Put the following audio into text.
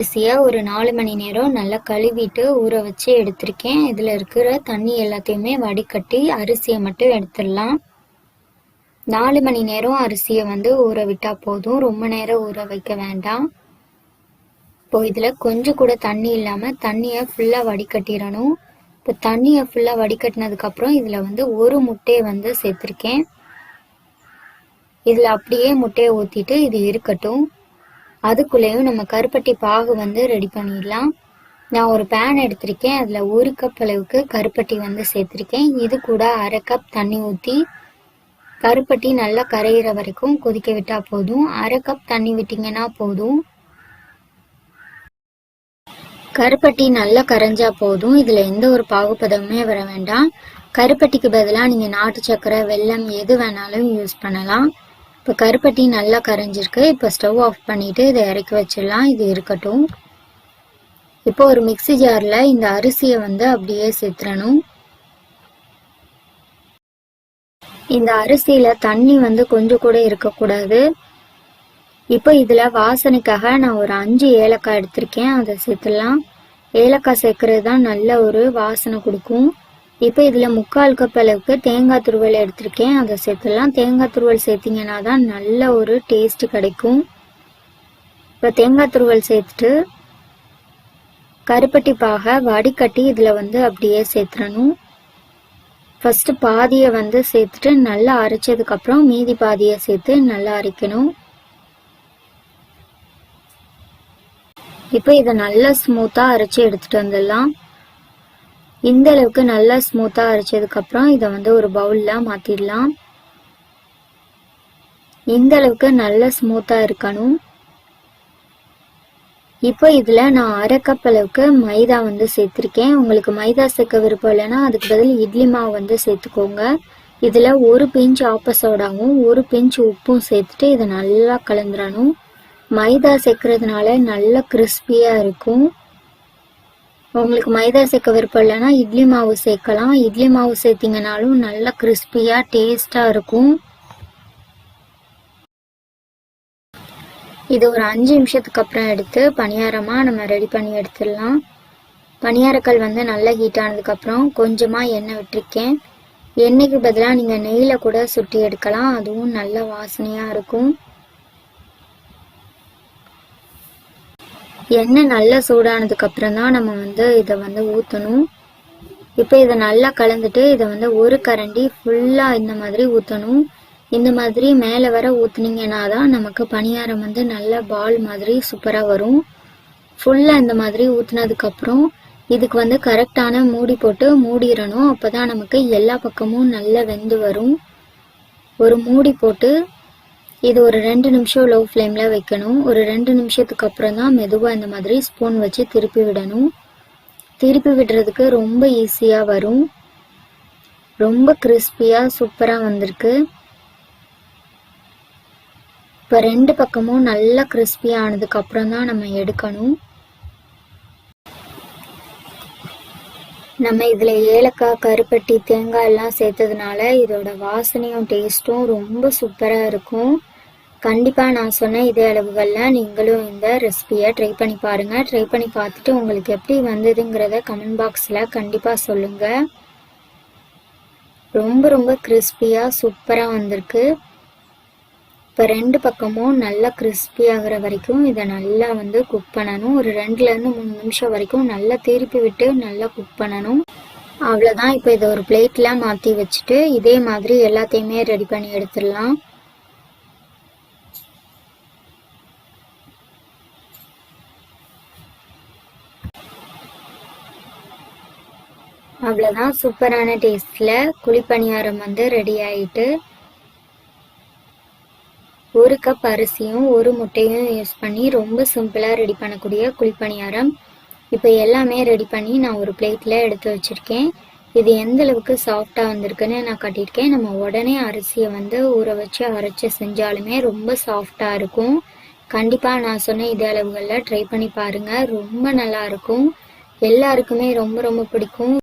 அரிசியை ஒரு நாலு மணி நேரம் நல்லா கழுவிட்டு ஊற வச்சு எடுத்திருக்கேன். இதில் இருக்கிற தண்ணி எல்லாத்தையுமே வடிகட்டி அரிசியை மட்டும் எடுத்துடலாம். நாலு மணி நேரம் அரிசியை வந்து ஊற விட்டால் போதும். ரொம்ப நேரம் ஊற வைக்க வேண்டாம். இப்போ இதில் கொஞ்சம் கூட தண்ணி இல்லாமல் தண்ணியை ஃபுல்லாக வடிகட்டிடணும். இப்போ தண்ணியை ஃபுல்லாக வடிகட்டினதுக்கப்புறம் இதில் வந்து ஒரு முட்டையை வந்து சேர்த்துருக்கேன். இதில் அப்படியே முட்டையை ஊற்றிட்டு இது இருக்கட்டும். அதுக்குள்ளேயும் நம்ம கருப்பட்டி பாகு வந்து ரெடி பண்ணிடலாம். நான் ஒரு பேன் எடுத்திருக்கேன். அதில் ஒரு கப் அளவுக்கு கருப்பட்டி வந்து சேர்த்துருக்கேன். இது கூட அரை கப் தண்ணி ஊற்றி கருப்பட்டி நல்லா கரையிற வரைக்கும் கொதிக்க விட்டால் போதும். அரை கப் தண்ணி விட்டிங்கன்னா போதும். கருப்பட்டி நல்லா கரைஞ்சா போதும். இதில் எந்த ஒரு பாகுபதமுமே வர வேண்டாம். கருப்பட்டிக்கு பதிலாக நீங்கள் நாட்டு சக்கரை வெல்லம் எது வேணாலும் யூஸ் பண்ணலாம். இப்போ கருப்பட்டி நல்லா கரைஞ்சிருக்கு. இப்போ ஸ்டவ் ஆஃப் பண்ணிவிட்டு இதை இறக்கி வச்சிடலாம். இது இருக்கட்டும். இப்போ ஒரு மிக்சி ஜாரில் இந்த அரிசியை வந்து அப்படியே சேர்த்துறணும் இந்த அரிசியில் தண்ணி வந்து கொஞ்சம் கூட இருக்கக்கூடாது. இப்போ இதில் வாசனைக்காக நான் ஒரு அஞ்சு ஏலக்காய் எடுத்திருக்கேன். அதை சேர்த்துடலாம். ஏலக்காய் சேர்க்கறது தான் நல்ல ஒரு வாசனை கொடுக்கும். இப்போ இதில் முக்கால் கப் அளவுக்கு தேங்காய் துருவல் எடுத்திருக்கேன். அதை சேர்த்துடலாம். தேங்காய் துருவல் சேர்த்திங்கன்னா தான் நல்ல ஒரு டேஸ்ட் கிடைக்கும். இப்போ தேங்காய் துருவல் சேர்த்துட்டு கருப்பட்டி பாகை வடிகட்டி இதில் வந்து அப்படியே சேர்த்துடணும். ஃபஸ்ட்டு பாதியை வந்து சேர்த்துட்டு நல்லா அரைச்சதுக்கப்புறம் மீதி பாதியை சேர்த்து நல்லா அரைக்கணும். இப்போ இதை நல்லா ஸ்மூத்தாக அரைச்சி எடுத்துகிட்டு வந்துடலாம். இந்த அளவுக்கு நல்லா ஸ்மூத்தாக அரைச்சதுக்கப்புறம் இதை வந்து ஒரு பவுலில் மாற்றிடலாம் இந்த அளவுக்கு நல்லா ஸ்மூத்தாக இருக்கணும். இப்போ இதில் நான் அரை கப் அளவுக்கு மைதா வந்து சேர்த்துருக்கேன். உங்களுக்கு மைதா சேர்க்க விருப்பம் இல்லைன்னா அதுக்கு பதில் இட்லி மாவு வந்து சேர்த்துக்கோங்க. இதில் ஒரு பிஞ்ச் ஆப்பசோடாவும் ஒரு பிஞ்ச் உப்பும் சேர்த்துட்டு இதை நல்லா கலந்துடணும் மைதா சேர்க்கறதுனால நல்லா கிறிஸ்பியாக இருக்கும். உங்களுக்கு மைதா சேர்க்க விருப்பம் இல்லைன்னா இட்லி மாவு சேர்க்கலாம். இட்லி மாவு சேர்த்திங்கனாலும் நல்ல கிறிஸ்பியாக டேஸ்ட்டாக இருக்கும். இது ஒரு அஞ்சு நிமிஷத்துக்கு அப்புறம் எடுத்து பணியாரமாக நம்ம ரெடி பண்ணி எடுத்துடலாம். பணியாரக்கல் வந்து நல்லா ஹீட் ஆனதுக்கப்புறம் கொஞ்சமாக எண்ணெய் விட்டுருக்கேன். எண்ணெய்க்கு பதிலாக நீங்கள் நெய்யில் கூட சுட்டி எடுக்கலாம். அதுவும் நல்ல வாசனையாக இருக்கும். எண்ணெய் நல்லா சூடானதுக்கு அப்புறம் தான் நம்ம வந்து இதை வந்து ஊற்றணும் இப்போ இதை நல்லா கலந்துட்டு இதை வந்து ஒரு கரண்டி ஃபுல்லாக இந்த மாதிரி ஊற்றணும் இந்த மாதிரி மேலே வர ஊற்றுனீங்கன்னா தான் நமக்கு பணியாரம் வந்து நல்ல பால் மாதிரி சூப்பராக வரும். ஃபுல்லாக இந்த மாதிரி ஊற்றுனதுக்கப்புறம் இதுக்கு வந்து கரெக்டான மூடி போட்டு மூடிடணும். அப்போ தான் நமக்கு எல்லா பக்கமும் நல்லா வெந்து வரும். ஒரு மூடி போட்டு இது ஒரு ரெண்டு நிமிஷம் லோ ஃப்ளேமில் வைக்கணும். ஒரு ரெண்டு நிமிஷத்துக்கு அப்புறம் தான் மெதுவாக இந்த மாதிரி ஸ்பூன் வச்சு திருப்பி விடணும். திருப்பி விடுறதுக்கு ரொம்ப ஈஸியாக வரும். ரொம்ப கிறிஸ்பியாக சூப்பராக வந்திருக்கு. இப்போ ரெண்டு பக்கமும் நல்லா கிறிஸ்பியாக ஆனதுக்கு அப்புறம் தான் நம்ம எடுக்கணும். நம்ம இதில் ஏலக்காய் கருப்பட்டி தேங்காய் எல்லாம் சேர்த்ததுனால இதோட வாசனையும் டேஸ்ட்டும் ரொம்ப சூப்பராக இருக்கும். கண்டிப்பாக நான் சொன்ன இதே அளவுகளில் நீங்களும் இந்த ரெசிபியை ட்ரை பண்ணி பாருங்கள் ட்ரை பண்ணி பார்த்துட்டு உங்களுக்கு எப்படி வந்ததுங்கிறத கமெண்ட் பாக்ஸில் கண்டிப்பாக சொல்லுங்கள் ரொம்ப ரொம்ப கிறிஸ்பியாக சூப்பராக வந்திருக்கு. இப்போ ரெண்டு பக்கமும் நல்லா கிறிஸ்பி ஆகிற வரைக்கும் இதை நல்லா வந்து குக் பண்ணணும். ஒரு ரெண்டுலேருந்து மூணு நிமிஷம் வரைக்கும் நல்லா திருப்பி விட்டு நல்லா குக் பண்ணணும். அவ்வளோதான் இப்போ இதை ஒரு பிளேட்டில் மாற்றி வச்சுட்டு இதே மாதிரி எல்லாத்தையுமே ரெடி பண்ணி எடுத்துடலாம். அவ்வளோதான் சூப்பரான டேஸ்ட்டில் குழிப்பணியாரம் வந்து ரெடி ஆகிட்டு ஒரு கப் அரிசியும் ஒரு முட்டையும் யூஸ் பண்ணி ரொம்ப சிம்பிளாக ரெடி பண்ணக்கூடிய குழிப்பணியாரம். இப்போ எல்லாமே ரெடி பண்ணி நான் ஒரு பிளேட்டில் எடுத்து வச்சுருக்கேன். இது எந்த அளவுக்கு சாஃப்டாக வந்திருக்குன்னு நான் கட்டியிருக்கேன். நம்ம உடனே அரிசியை வந்து ஊற வச்சு அரைச்சி செஞ்சாலுமே ரொம்ப சாஃப்டாக இருக்கும். கண்டிப்பாக நான் சொன்ன இதே அளவுகளில் ட்ரை பண்ணி பாருங்கள் ரொம்ப நல்லாயிருக்கும் எல்லாருக்குமே ரொம்ப ரொம்ப பிடிக்கும்.